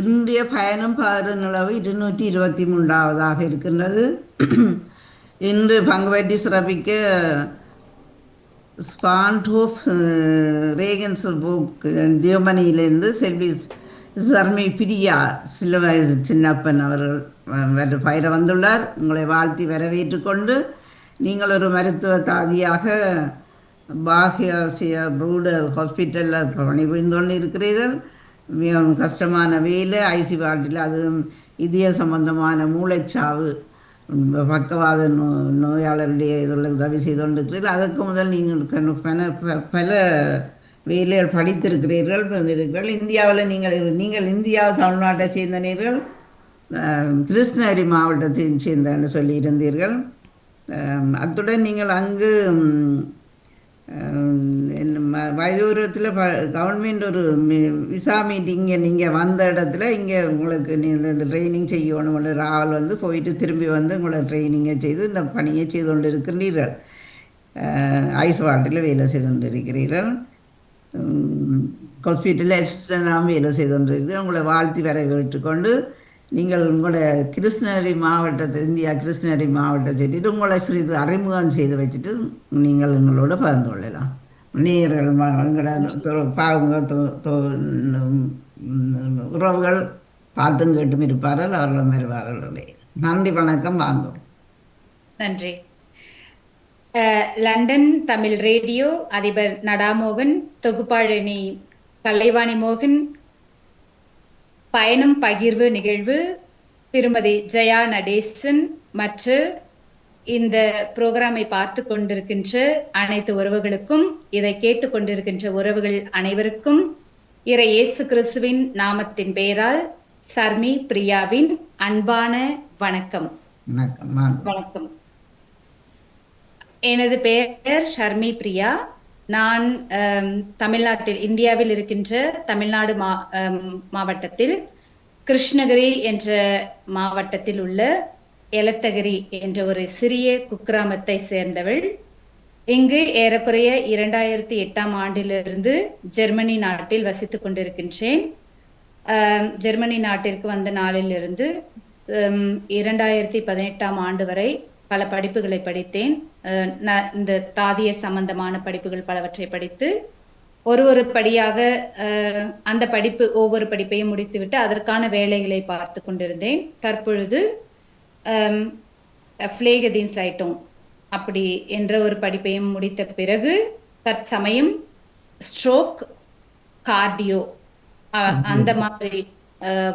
இன்றைய பயணம் பாருங்களவு இருநூற்றி இருபத்தி மூன்றாவதாக இருக்கின்றது. இன்று பங்குவட்டி சிறப்பிக்க ஸ்பான்டோஃப் ரேகன்ஸ்புக் ஜெர்மனியிலிருந்து செல்வி சர்மி பிரியா சில சின்னப்பன் அவர்கள் வர பயிர வந்துள்ளார். உங்களை வாழ்த்தி வரவேற்று கொண்டு நீங்கள் ஒரு மருத்துவ தாதியாக பாகியாசிய ப்ரூடர் ஹாஸ்பிட்டலில் பணிபுரிந்து கொண்டு இருக்கிறீர்கள் கஷ்டமான வேலை ஐசி வார்டில் அதுவும் இதய சம்பந்தமான மூளைச்சாவு பக்கவாத நோ நோயாளருடைய இதில் உதவி செய்து கொண்டிருக்கிறீர்கள் அதற்கு முதல் நீங்கள் பல பல வேலைகள் படித்திருக்கிறீர்கள் இருக்கிறீர்கள் இந்தியாவில் நீங்கள் நீங்கள் இந்தியா தமிழ்நாட்டை சேர்ந்தனீர்கள். நீர்கள் கிருஷ்ணகிரி மாவட்டத்தை சேர்ந்தன்னு சொல்லியிருந்தீர்கள். இருந்தீர்கள் அத்துடன் நீங்கள் அங்கு வயதூரத்தில் ப கவர்மெண்ட் ஒரு விசா மீட்டிங் நீங்கள் வந்த இடத்துல இங்கே உங்களுக்கு நீங்கள் இந்த ட்ரைனிங் செய்யணும் ராவல் வந்து போயிட்டு திரும்பி வந்து உங்களை ட்ரைனிங்கை செய்து இந்த பணியை செய்து கொண்டு இருக்கிறீர்கள் ஐஸ் வாட்டில் வேலை செய்து கொண்டு இருக்கிறீர்கள் ஹாஸ்பிட்டலில் அசிஸ்டண்டாகவும் வேலை செய்து கொண்டு இருக்கிறீர்கள் உங்களை வாழ்த்தி வர வரவேற்றுக்கொண்டு நீங்கள் உங்களுடைய கிருஷ்ணகிரி மாவட்டத்தை இந்தியா கிருஷ்ணகிரி மாவட்டத்தை சொல்லிட்டு உங்களை சிறிது அறிமுகம் செய்து வச்சுட்டு நீங்கள் எங்களோட பகிர்ந்து கொள்ளலாம். நீர்கள் தொ- தொ- உறவுகள் பார்த்தும் கேட்டும் இருப்பார்கள் அவர்களும் வருவார்கள் நன்றி வணக்கம் வாங்கும் நன்றி. லண்டன் தமிழ் ரேடியோ அதிபர் நடாமோகன் தொகுப்பாளினி கலைவாணி மோகன் பயணம் பகிர்வு நிகழ்வு திருமதி ஜெயா நடேசன் மற்றும் இந்த புரோகிராமை பார்த்து கொண்டிருக்கின்ற அனைத்து உறவுகளுக்கும் இதை கேட்டுக் கொண்டிருக்கின்ற உறவுகள் அனைவருக்கும் இறை இயேசு கிறிஸ்துவின் நாமத்தின் பெயரால் சர்மி பிரியாவின் அன்பான வணக்கம். வணக்கம் எனது பெயர் ஷர்மி பிரியா. நான் தமிழ்நாட்டில் இந்தியாவில் இருக்கின்ற தமிழ்நாடு மா மாவட்டத்தில் கிருஷ்ணகிரி என்ற மாவட்டத்தில் உள்ள எலத்தகிரி என்ற ஒரு சிறிய குக்கிராமத்தை சேர்ந்தவள். இங்கு ஏறக்குறைய இரண்டாயிரத்தி எட்டாம் ஆண்டிலிருந்து ஜெர்மனி நாட்டில் வசித்துக் கொண்டிருக்கின்றேன். ஜெர்மனி நாட்டிற்கு வந்த நாளிலிருந்து இரண்டாயிரத்தி பதினெட்டாம் ஆண்டு வரை பல படிப்புகளை படித்தேன். நான் இந்த தாதியர் சம்பந்தமான படிப்புகள் பலவற்றை படித்து ஒரு ஒரு படியாக அந்த படிப்பு ஒவ்வொரு படிப்பையும் முடித்துவிட்டு அதற்கான வேலைகளை பார்த்து கொண்டிருந்தேன். தற்பொழுது ஃப்ளேகதீன் சைட்டும் அப்படி என்ற ஒரு படிப்பையும் முடித்த பிறகு தற்சமயம் ஸ்ட்ரோக் கார்டியோ அந்த மாதிரி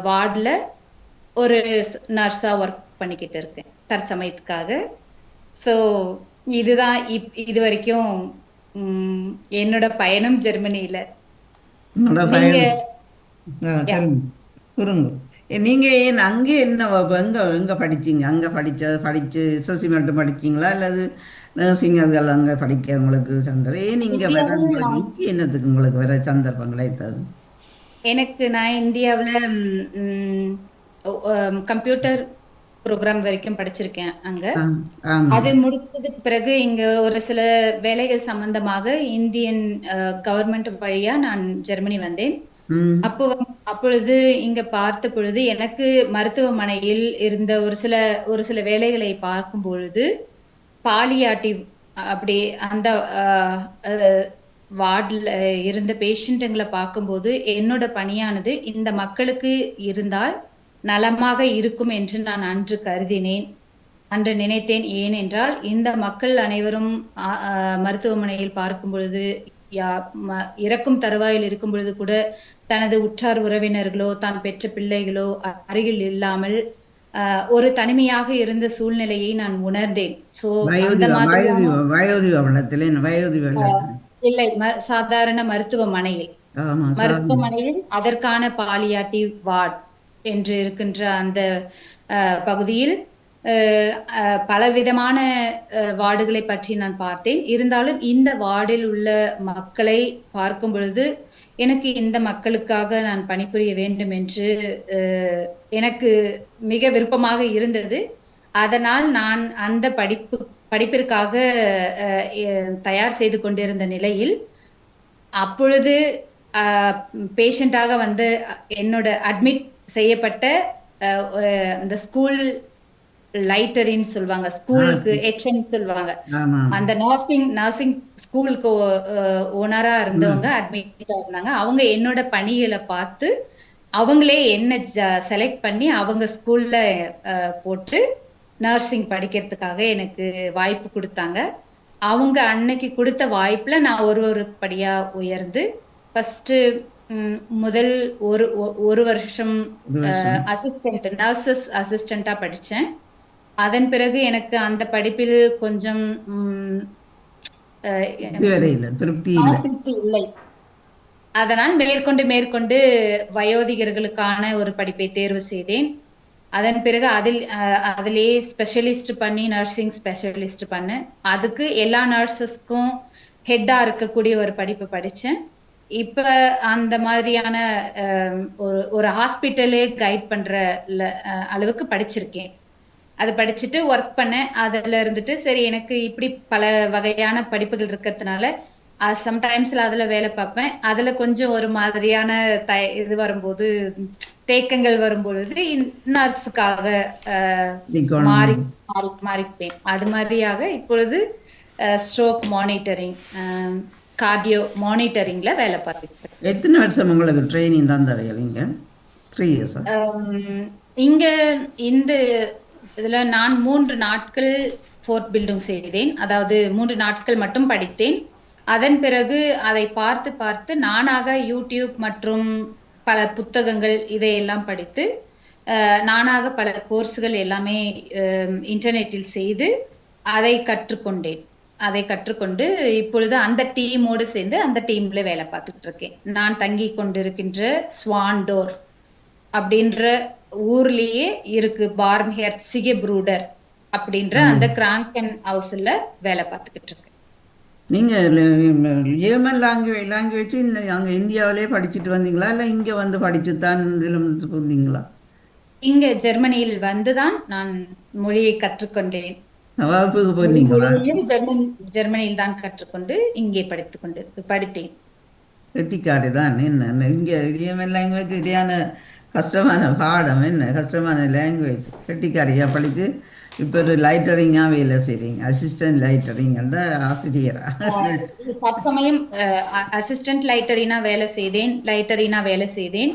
வார்டில் ஒரு நர்ஸா ஒர்க் பண்ணிக்கிட்டு இருக்கேன். தற்சமயத்துக்காக. ஸோ இதுதான் இப் இது வரைக்கும் என்னோட பயணம் ஜெர்மனியில. நீங்க ஏன் அங்கே என்ன எங்க எங்கே படிச்சீங்க? அங்கே படிச்ச படித்து எஸ்எஸ்சி மட்டும் படிச்சீங்களா? அல்லது நர்சிங் அதுகள் அங்கே படிக்க உங்களுக்கு சந்தர்ப்பம் ஏன் இங்கே வர உங்களுக்கு என்னத்துக்கு உங்களுக்கு வர சந்தர்ப்பம் கிடைத்தது? எனக்கு நான் இந்தியாவில் கம்ப்யூட்டர் ப்ரோக்ராம் வரைக்கும் படிச்சிருக்கேன் அங்க. அது முடிச்சதுக்கு பிறகு இங்க ஒரு சில வேலைகள் சம்பந்தமாக இந்தியன் கவர்மெண்ட் வழியா நான் ஜெர்மனி வந்தேன். அப்போ அப்பொழுது இங்க பார்த்த பொழுது எனக்கு மருத்துவமனையில் இருந்த ஒரு சில ஒரு சில வேலைகளை பார்க்கும் பொழுது பாலியாட்டிவ் அப்படி அந்த வார்டில் இருந்த பேஷண்ட்டுங்களை பார்க்கும்போது என்னோட பணியானது இந்த மக்களுக்கு இருந்தால் நலமாக இருக்கும் என்று நான் அன்று கருதினேன். அன்று நினைத்தேன் ஏனென்றால் இந்த மக்கள் அனைவரும் மருத்துவமனையில் பார்க்கும் பொழுது இறக்கும் தருவாயில் இருக்கும் பொழுது கூட தனது உற்றார் உறவினர்களோ தான் பெற்ற பிள்ளைகளோ அருகில் இல்லாமல் ஒரு தனிமையாக இருந்த சூழ்நிலையை நான் உணர்ந்தேன். சோ இல்லை சாதாரண மருத்துவமனையில். மருத்துவமனையில் அதற்கான பாலியாட்டிவ் வார்ட். என்று இருக்கின்ற அந்த பகுதியில் அஹ், அஹ், பலவிதமான வார்டுகளை பற்றி நான் பார்த்தேன். இருந்தாலும் இந்த வார்டில் உள்ள மக்களை பார்க்கும் பொழுது எனக்கு இந்த மக்களுக்காக நான் பணிபுரிய வேண்டும் என்று எனக்கு மிக விருப்பமாக இருந்தது. அதனால் நான் அந்த படிப்பு படிப்பிற்காக அஹ், தயார் செய்து கொண்டிருந்த நிலையில் அப்பொழுது பேஷண்டாக வந்து அஹ், என்னோட அட்மிட் செய்யப்பட்ட இந்த ஸ்கூல் லைட்டரின்னு சொல்லுவாங்க. ஸ்கூலுக்கு எச்எம் சொல்லுவாங்க. அந்த நர்சிங் நர்சிங் ஸ்கூலுக்கு ஓனரா இருந்தவங்க அட்மிட் இருந்தாங்க. அவங்க என்னோட பணிகளை பார்த்து அவங்களே என்ன செலக்ட் பண்ணி அவங்க ஸ்கூல்ல போட்டு நர்சிங் படிக்கிறதுக்காக எனக்கு வாய்ப்பு கொடுத்தாங்க. அவங்க அன்னைக்கு கொடுத்த வாய்ப்புல நான் ஒரு ஒரு படியா உயர்ந்து ஃபர்ஸ்ட் முதல் ஒரு ஒரு வருஷம். அசிஸ்டன்ட் நர்சஸ் அசிஸ்டண்டா படிச்சேன். அதன் பிறகு எனக்கு அந்த படிப்பில் கொஞ்சம் திருப்தி இல்லை. அதனால் மேற்கொண்டு மேற்கொண்டு வயோதிகர்களுக்கான ஒரு படிப்பை தேர்வு செய்தேன். அதன் பிறகு அதில் அஹ், அதிலே ஸ்பெஷலிஸ்ட் பண்ணி நர்சிங் ஸ்பெஷலிஸ்ட் பண்ணேன். அதுக்கு எல்லா நர்சஸ்க்கும் ஹெட்டா இருக்கக்கூடிய ஒரு படிப்பு படிச்சேன். இப்ப அந்த மாதிரியான ஒரு ஒரு ஹாஸ்பிட்டலே கைட் பண்ற அளவுக்கு படிச்சிருக்கேன். அது படிச்சுட்டு ஒர்க் பண்ணேன். அதுல இருந்துட்டு சரி எனக்கு இப்படி பல வகையான படிப்புகள் இருக்கிறதுனால சம்டைம்ஸ்ல அதுல வேலை பார்ப்பேன். அதுல கொஞ்சம் ஒரு மாதிரியான த இது வரும்போது தேக்கங்கள் வரும்பொழுது நர்ஸுக்காக. மாறி மாறி மாறிப்பேன். அது மாதிரியாக இப்பொழுது ஸ்ட்ரோக் மானிட்டரிங் கார்டியோ மானிட்டரிங்ல வேலை பார்த்துட்டு எத்தனை வருஷம் உங்களுக்கு ட்ரைனிங் தந்தவைகள் இங்கே? த்ரீ இயர்ஸா இங்க இந்த இதுல நான் மூன்று நாட்கள் ஃபோர்த் பில்டிங் செய்தேன். அதாவது மூன்று நாட்கள் மட்டும் படித்தேன். அதன் பிறகு அதை பார்த்து பார்த்து நானாக யூடியூப் மற்றும் பல புத்தகங்கள் இதையெல்லாம் படித்து நானாக பல கோர்ஸ்கள் எல்லாமே இன்டர்நெட்டில் செய்து அதை கற்றுக்கொண்டேன். அதை கற்றுக்கொண்டு இப்பொழுது அந்த டீமோடு சேர்ந்து அந்த டீம்ல வேலை பார்த்துட்டு இருக்கேன் நான் தங்கி கொண்டிருக்கின்ற ஸ்வான்டோர் அப்படின்ற ஊர்லயே இருக்கு பார்ம்ஹெர்ட் சிகே ப்ரூடர் அப்படின்ற அந்த கிராங்கன் ஹவுஸ்ல வேலை பார்த்துக்கிட்டு இருக்கேன் நீங்கள் ஏமன் லாங்குவேஜ் லாங்குவேஜ் இந்த அங்கே இந்தியாவிலே படிச்சுட்டு வந்தீங்களா? இல்லை இங்கே வந்து படிச்சு தான் வந்தீங்களா இங்க ஜெர்மனியில் வந்துதான் நான் மொழியை கற்றுக்கொண்டேன். வகுப்புக்கு போயிருந்தீங்களா ஜெர்மனியில் தான் கற்றுக்கொண்டு இங்கே படித்துக் கொண்டு படித்தேன். கெட்டிக்காரி தான் என்ன இங்கே ஏமன் லாங்குவேஜ் சரியான கஷ்டமான பாடம் என்ன கஷ்டமான லாங்குவேஜ் கெட்டிக்காரியாக படித்து? இப்போ ஒரு லைட்டரிங்காக வேலை செய்கிறீங்க. அசிஸ்டன்ட் லைட்டரிங்கன்ற ஆசிரியராக தற்சமயம் அசிஸ்டன்ட் லைட்டரினா வேலை செய்தேன் லைட்டரினா வேலை செய்தேன்.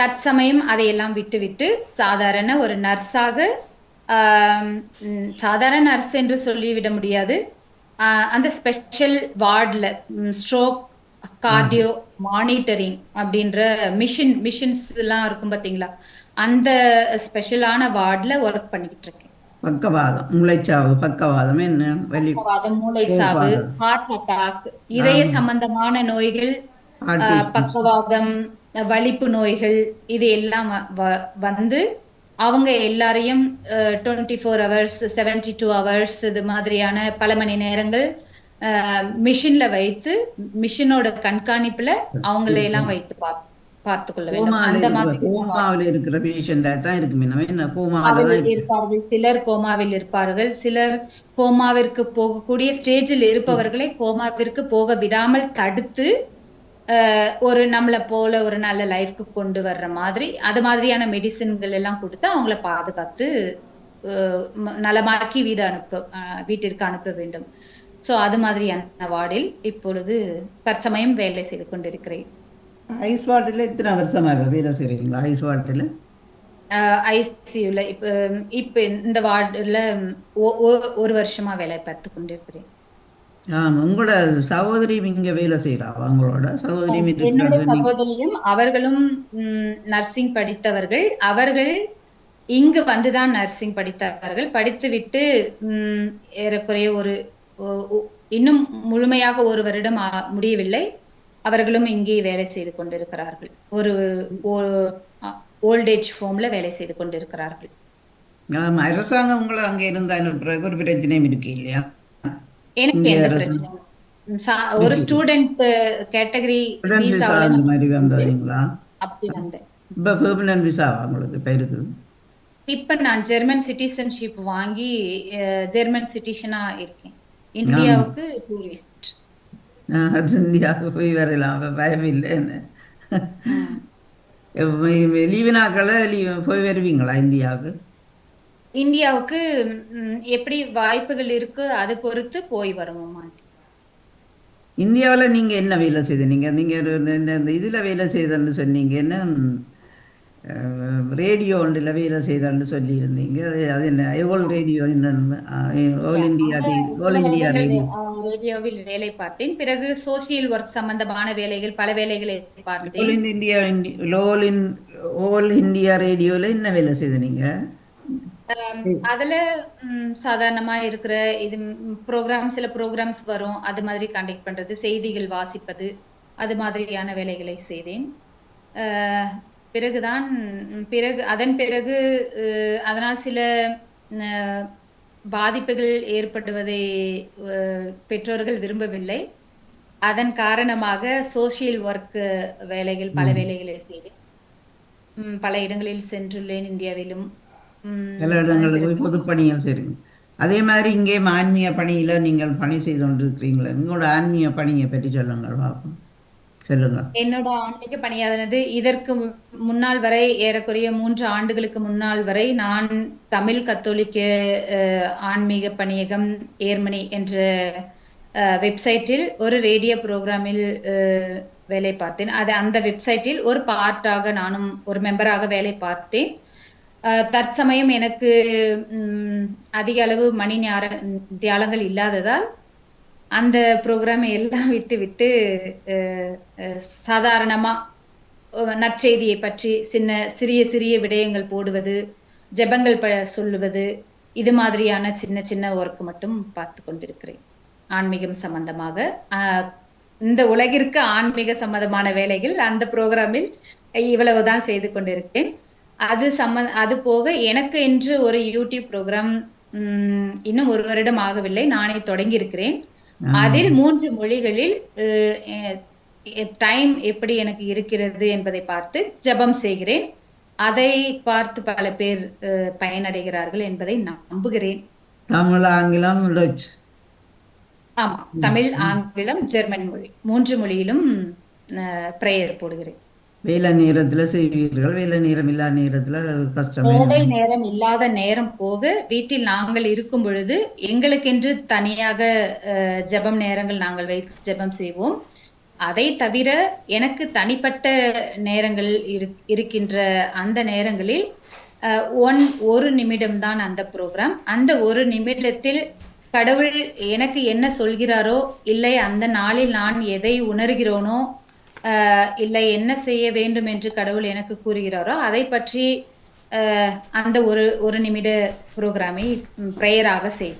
தற்சமயம் அதையெல்லாம் விட்டுவிட்டு சாதாரண ஒரு நர்ஸாக சாதாரண நர்ஸ் என்று சொல்லிவிட முடியாது. அந்த ஸ்பெஷல் வார்டில் ஸ்ட்ரோக் கார்டியோ மானிட்டரிங் அப்படின்ற மிஷின் மிஷின்ஸ் எல்லாம் இருக்கும் பாத்தீங்களா அந்த ஸ்பெஷலான வார்டில் ஒர்க் பண்ணிக்கிட்டு இருக்கேன். பக்கவாதம் முளைச்சாவு பக்கவாதம் என்ன? வலி பக்கவாதம் மூளைச்சாவு. ஹார்ட் அட்டாக் இதய சம்பந்தமான நோய்கள். பக்கவாதம் வலிப்பு நோய்கள் இது எல்லாம் வந்து அவங்க எல்லாரையும் twenty four hours seventy two hours இது மாதிரியான பல மணி நேரங்கள் மிஷின்ல வைத்து மிஷினோட கண்காணிப்புல அவங்களை எல்லாம் வைத்து பா- பார்த்துக் கொள்ள வேண்டும். கோமாவில் அந்த இருக்கிற மாதிரி கோமாவில் இருக்கிற பேஷண்டாக தான் இருக்கு மின்ன என்ன கோமாவில் தான் கோமாவில் இருக்கு. இருப்பார்கள் சிலர் கோமாவில் இருப்பார்கள் சிலர் கோமாவிற்கு போகக்கூடிய ஸ்டேஜில் இருப்பவர்களை கோமாவிற்கு போக விடாமல் தடுத்து ஒரு நம்மளை போல ஒரு நல்ல லைஃப்க்கு கொண்டு வர்ற மாதிரி அது மாதிரியான மெடிசின்கள் எல்லாம் கொடுத்து அவங்கள பாதுகாத்து நலமாக்கி வீடு அனுப்ப வீட்டிற்கு அனுப்ப வேண்டும். சோ அது மாதிரியான வார்டில் இப்பொழுது தற்சமயம் வேலை செய்து கொண்டிருக்கிறேன். ஐஸ் வாட்டில் எத்தனை வருஷமாக வேலை செய்கிறீங்களா ஐஸ் வாட்டில் ஐசியூல இப்ப இப்ப இந்த வார்டுல ஒரு வருஷமா வேலை பார்த்து கொண்டிருக்கிறேன். ஆமாம் உங்களோட சகோதரி இங்கே வேலை செய்கிறா அவங்களோட சகோதரி என்னோட சகோதரியும் அவர்களும் நர்சிங் படித்தவர்கள். அவர்கள் இங்கு வந்துதான் நர்சிங் படித்தார்கள் படித்துவிட்டு ஏறக்குறைய ஒரு இன்னும் முழுமையாக ஒரு வருடம் முடியவில்லை. அவர்களும் இங்கே வேலை செய்து கொண்டிருக்கிறார்கள். ஒரு ஓல்டேஜ் ஹோம்ல வேலை செய்து கொண்டிருக்கிறார்கள். அரசாங்கம் உங்களை அங்கே இருந்தால் பிறகு ஒரு பிரச்சனையும் இருக்கு இல்லையா? எனக்கு எந்த பிரச்சனையும் ஒரு ஸ்டூடெண்ட் கேட்டகரி விசா அந்த மாதிரி வந்ததுங்களா? அப்படி வந்தேன். இப்போ பெர்மனன்ட் விசாவா உங்களுக்கு? இப்போ இருக்குது இப்ப நான் ஜெர்மன் சிட்டிசன்ஷிப் வாங்கி ஜெர்மன் சிட்டிசனா இருக்கேன். இந்தியாவுக்கு டூரிஸ்ட் இந்தியாவுக்கு போய் வரலாம். அப்ப பயம் இல்லைன்னு லீவு நாட்களில் லீவ் போய் வருவீங்களா இந்தியாவுக்கு? இந்தியாவுக்கு எப்படி வாய்ப்புகள் இருக்கு அது பொறுத்து போய் வருவோம் இந்தியாவில் நீங்கள் என்ன வேலை செய்தீங்க நீங்கள் இந்த- இதில் வேலை செய்தன்னு சொன்னீங்க என்ன ரேடியோ ஒன்றில் வேலை செய்தன்னு சொல்லியிருந்தீங்க அது என்ன ஓல் ரேடியோ என்னன்னு all India all India radio. ரேடியோவில் வேலை பார்த்தேன் பிறகு சோசியல் ஒர்க் சம்பந்தமான வேலைகள் பல வேலைகளை பார்த்தேன். ஓல் இந்தியா ஓல் இன் ஓல் இந்தியா ரேடியோவில் என்ன வேலை செய்தீங்க அதுல சாதாரணமா இருக்கிற இது ப்ரோக்ராம் சில ப்ரோக்ராம்ஸ் வரும். அது மாதிரி கண்டக்ட் பண்றது செய்திகள் வாசிப்பது அது மாதிரியான வேலைகளை செய்தேன். பிறகுதான் பிறகு அதன் பிறகு அதனால் சில பாதிப்புகள் ஏற்படுவதை பெற்றோர்கள் விரும்பவில்லை. அதன் காரணமாக சோசியல் ஒர்க் வேலைகள் பல வேலைகளை செய்தேன். பல இடங்களில் சென்றுள்ளேன் இந்தியாவிலும். பல இடங்களில் போய் பொதுப்பணிகள் செய்றீங்க அதே மாதிரி இங்கே ஆன்மீக பணியில் நீங்கள் பணி செய்து கொண்டிருக்கிறீங்களே உங்களோட ஆன்மீக பணியை பற்றி சொல்லுங்கள் பார்ப்போம். சொல்லுங்கள். என்னோட ஆன்மீக பணியானது இதற்கு முன்னால் வரை ஏறக்குறைய மூன்று ஆண்டுகளுக்கு முன்னால் வரை நான் தமிழ் கத்தோலிக்க ஆன்மீக பணியகம் ஏர்மனி என்ற வெப்சைட்டில் ஒரு ரேடியோ ப்ரோக்ராமில் வேலை பார்த்தேன். அது அந்த வெப்சைட்டில் ஒரு பார்ட்டாக நானும் ஒரு மெம்பராக வேலை பார்த்தேன். தற்சமயம் எனக்கு அதிக அளவு மணி நேர தியாலங்கள் இல்லாததால் அந்த ப்ரோக்ராமை எல்லாம் விட்டு விட்டு சாதாரணமாக நற்செய்தியை பற்றி சின்ன சிறிய சிறிய விடயங்கள் போடுவது ஜெபங்கள் ப சொல்லுவது இது மாதிரியான சின்ன சின்ன ஒர்க் மட்டும் பார்த்து கொண்டிருக்கிறேன். ஆன்மீகம் சம்பந்தமாக. இந்த உலகிற்கு ஆன்மீக சம்பந்தமான வேலைகள் அந்த ப்ரோக்ராமில் இவ்வளவுதான் செய்து கொண்டிருக்கேன் அது சம்ம அது போக எனக்கு என்று ஒரு யூடியூப் ப்ரோக்ராம் இன்னும் ஒரு வருடம் ஆகவில்லை. நானே தொடங்கி இருக்கிறேன் அதில் மூன்று மொழிகளில் டைம் எப்படி எனக்கு இருக்கிறது என்பதை பார்த்து ஜெபம் செய்கிறேன். அதை பார்த்து பல பேர் பயனடைகிறார்கள் என்பதை நம்புகிறேன். தமிழ் ஆங்கிலம் ஆமா. தமிழ் ஆங்கிலம் ஜெர்மன் மொழி. மூன்று மொழியிலும் பிரேயர் போடுகிறேன். வேலை நேரத்துல செய்வீர்கள். வேலை நேரம் இல்லாத நேரத்துல கஷ்டம் வேலை நேரம் இல்லாத நேரம் போக வீட்டில் நாங்கள் இருக்கும் பொழுது எங்களுக்கென்று தனியாக ஜபம் ஜெபம் நேரங்கள் நாங்கள் வைத்து ஜெபம் செய்வோம். அதை தவிர எனக்கு தனிப்பட்ட நேரங்கள் இருக்கின்ற அந்த நேரங்களில் அஹ், ஒன் ஒரு நிமிடம் தான் அந்த ப்ரோக்ராம். அந்த ஒரு நிமிடத்தில் கடவுள் எனக்கு என்ன சொல்கிறாரோ இல்லை அந்த நாளில் நான் எதை உணர்கிறோனோ இல்லை என்ன செய்ய வேண்டும் என்று கடவுள் எனக்கு கூறுகிறாரோ அதை பற்றி அந்த ஒரு ஒரு நிமிட ப்ரோக்ராமை ப்ரேயராக செய்.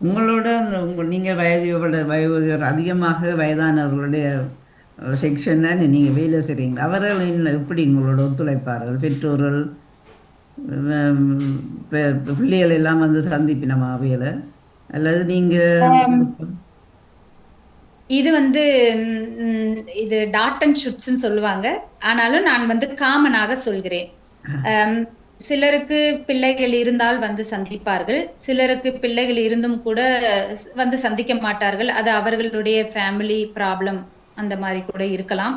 உங்களோட அந்த உங்க- நீங்க வயது வயோதிகர் அதிகமாக வயதானவர்களுடைய செக்ஷன் தான் நீங்க வேலை செய்றீங்க அவர்கள் என்ன எப்படி உங்களோட ஒத்துழைப்பார்கள்? பெற்றோர்கள் பிள்ளைகள் எல்லாம் வந்து சந்திப்பினமா அவையில அல்லது நீங்க இது வந்து இது டாட் அண்ட் ஷுட்ஸ்ன்னு சொல்லுவாங்க. ஆனாலும் நான் வந்து காமனாக சொல்கிறேன். சிலருக்கு பிள்ளைகள் இருந்தால் வந்து சந்திப்பார்கள். சிலருக்கு பிள்ளைகள் இருந்தும் கூட வந்து சந்திக்க மாட்டார்கள். அது அவர்களுடைய ஃபேமிலி ப்ராப்ளம் அந்த மாதிரி கூட இருக்கலாம்.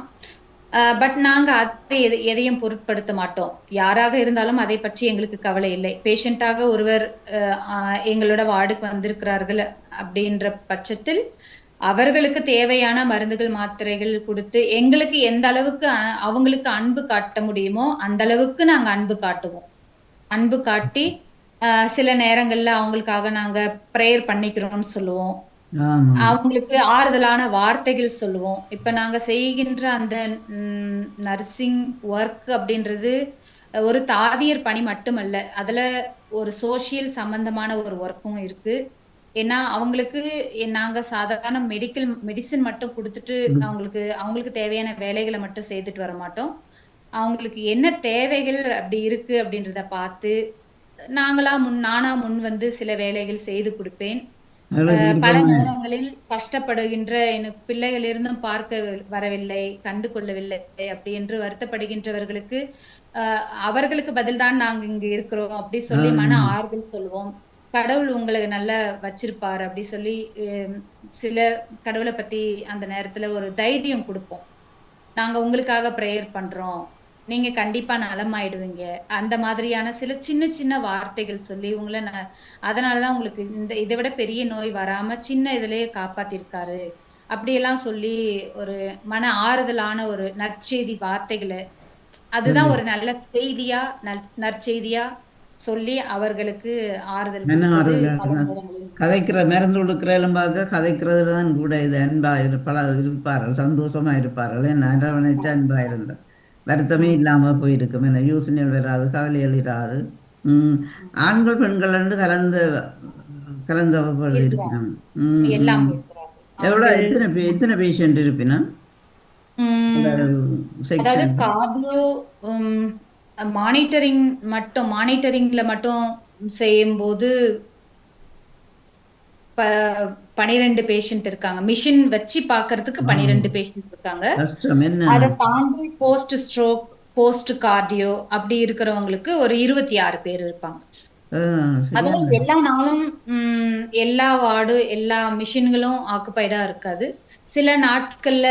பட் நாங்க அதை எதையும் பொருட்படுத்த மாட்டோம். யாராக இருந்தாலும் அதை பற்றி எங்களுக்கு கவலை இல்லை. பேஷண்டாக ஒருவர் அஹ், எங்களோட வார்டுக்கு வந்திருக்கிறார்கள் அப்படின்ற பட்சத்தில் அவர்களுக்கு தேவையான மருந்துகள் மாத்திரைகள் கொடுத்து எங்களுக்கு எந்த அளவுக்கு அவங்களுக்கு அன்பு காட்ட முடியுமோ அந்த அளவுக்கு நாங்க அன்பு காட்டுவோம். அன்பு காட்டி சில நேரங்கள்ல அவங்களுக்காக நாங்க ப்ரேயர் பண்ணிக்கிறோம்னு சொல்லுவோம். அவங்களுக்கு ஆறுதலான வார்த்தைகள் சொல்லுவோம். இப்ப நாங்க செய்கின்ற அந்த நர்சிங் ஒர்க் அப்படின்றது ஒரு தாதியர் பணி மட்டுமல்ல அதுல ஒரு சோஷியல் சம்பந்தமான ஒரு ஒர்க்கும் இருக்கு. ஏன்னா அவங்களுக்கு நாங்க சாதாரண மெடிக்கல் மெடிசின் மட்டும் கொடுத்துட்டு அவங்களுக்கு அவங்களுக்கு தேவையான வேலைகளை மட்டும் செய்துட்டு வர மாட்டோம். அவங்களுக்கு என்ன தேவைகள் அப்படி இருக்கு அப்படின்றத பார்த்து நாங்களா முன் நானா முன் வந்து சில வேலைகள் செய்து கொடுப்பேன். பல நேரங்களில் கஷ்டப்படுகின்ற எனக்கு பிள்ளைகள் இருந்தும் பார்க்க வரவில்லை கண்டு கொள்ளவில்லை அப்படி என்று வருத்தப்படுகின்றவர்களுக்கு அவர்களுக்கு பதில்தான் நாங்க இங்க இருக்கிறோம் அப்படி சொல்லி மன ஆறுதல் சொல்லுவோம் கடவுள் உங்களை நல்லா வச்சிருப்பாரு அப்படி சொல்லி சில கடவுளை பத்தி அந்த நேரத்துல ஒரு தைரியம் கொடுப்போம். நாங்க உங்களுக்காக ப்ரேயர் பண்றோம். நீங்க கண்டிப்பா நலமாயிடுவீங்க. அந்த மாதிரியான சில சின்ன சின்ன வார்த்தைகள் சொல்லி உங்களை ந அதனாலதான் உங்களுக்கு இந்த இதை விட பெரிய நோய் வராம சின்ன இதுலயே காப்பாத்திருக்காரு. அப்படியெல்லாம் சொல்லி ஒரு மன ஆறுதலான ஒரு நற்செய்தி வார்த்தைகளை அதுதான் ஒரு நல்ல செய்தியா நற்- நற்செய்தியா சொல்லி அவர்களுக்கு ஆறுதல் என்ன கதைக்கிற மருந்து கொடுக்கிறதும் பார்க்க கதைக்கிறதுல தான் கூட இது அன்பா இருப்பா இருப்பார்கள் சந்தோஷமா இருப்பார்கள். என்ன அரவணைச்சு அன்பா இருந்தார் வருத்தமே இல்லாம போயிருக்கும். என்ன யோசனைகள் வராது கவலைகள் இராது. ம், ஆண்கள் பெண்கள் என்று கலந்த கலந்தவர்கள் இருக்கணும் ம், எல்லாம் ம். இருக்கிறார்கள். எவ்வளோ எத்தனை எத்தனை பேஷண்ட் இருப்பினா உம் அதாவது கார்டியோ மானிட்டரிங் மட்டும் மானிட்டரிங்ல மட்டும் செய்யும்போது பனிரெண்டு பேஷண்ட் இருக்காங்க. மிஷின் வச்சு பார்க்கிறதுக்கு பனிரெண்டு பேஷண்ட் இருக்காங்க. அதை தாண்டி போஸ்ட் ஸ்ட்ரோக் போஸ்ட் கார்டியோ அப்படி இருக்கிறவங்களுக்கு ஒரு இருபத்தி ஆறு பேர் இருப்பாங்க. அதாவது எல்லா நாளும் எல்லா வார்டு எல்லா மிஷின்களும் ஆக்குபைடா இருக்காது. சில நாட்கள்ல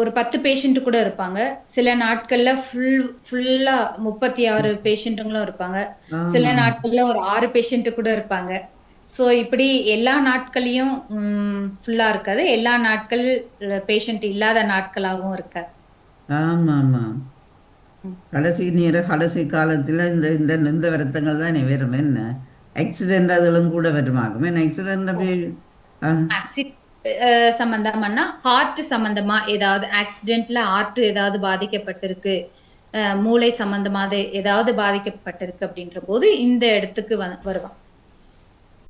ஒரு பத்து பேஷண்ட் கூட இருப்பாங்க. சில நாட்கள்ல ஃபுல் ஃபுல்லா முப்பத்தி ஆறு பேஷண்ட்டுங்களும் இருப்பாங்க. சில நாட்கள்ல ஒரு ஆறு பேஷண்ட் கூட இருப்பாங்க. சோ இப்படி எல்லா நாட்களையும் ஃபுல்லா இருக்காது. எல்லா நாட்கள் பேஷண்ட் இல்லாத நாட்களாகவும் இருக்காது. ஆமா ஆமா கடைசி நேர கடைசி காலத்துல இந்த இந்த இந்த வருத்தங்கள் தான் வரும். என்ன? ஆக்சிடென்ட் அதுகளும் கூட வருமாகும். ஆக்சிடென்ட் ஆக்சிடென்ட் சம்பந்தமானா ஹார்ட் சம்பந்தமா ஏதாவது ஆக்சிடென்ட்ல ஹார்ட் ஏதாவது பாதிக்கப்பட்டிருக்கு மூளை சம்பந்தமாக ஏதாவது பாதிக்கப்பட்டிருக்கு அப்படின்ற போது இந்த இடத்துக்கு வருவான். வருவாங்க